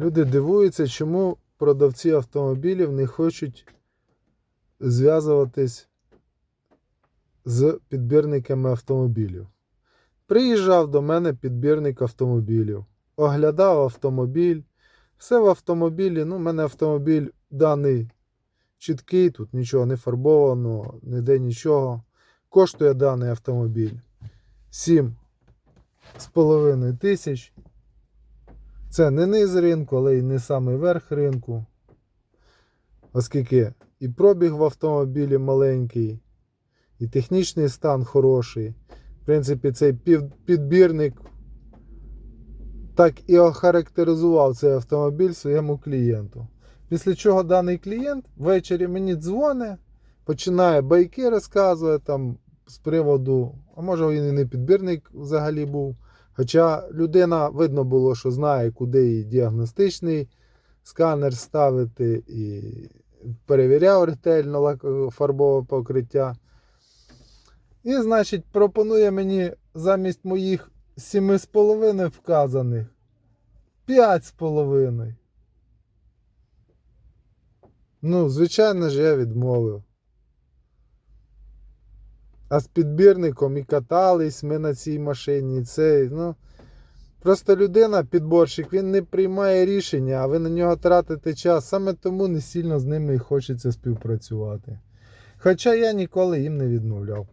Люди дивуються, чому продавці автомобілів не хочуть зв'язуватись з підбірниками автомобілів. Приїжджав до мене підбірник автомобілів, оглядав автомобіль. Все в автомобілі. Ну, у мене автомобіль даний чіткий, тут нічого не фарбовано, ніде нічого. Коштує даний автомобіль 7,5 тисяч. Це не низ ринку, але й не самий верх ринку. Оскільки і пробіг в автомобілі маленький, і технічний стан хороший. В принципі, цей підбірник так і охарактеризував цей автомобіль своєму клієнту. Після чого даний клієнт ввечері мені дзвонить, починає байки розказувати там з приводу, а може він і не підбірник взагалі був. Хоча людина видно було, що знає, куди їй діагностичний сканер ставити, і перевіряв ретельно фарбове покриття. І, значить, пропонує мені замість моїх 7,5 вказаних 5,5. Ну, звичайно ж, я відмовив. А з підбірником і катались ми на цій машині. Це, ну, просто людина, підборщик, він не приймає рішення, а ви на нього тратите час. Саме тому не сильно з ними і хочеться співпрацювати. Хоча я ніколи їм не відмовляв.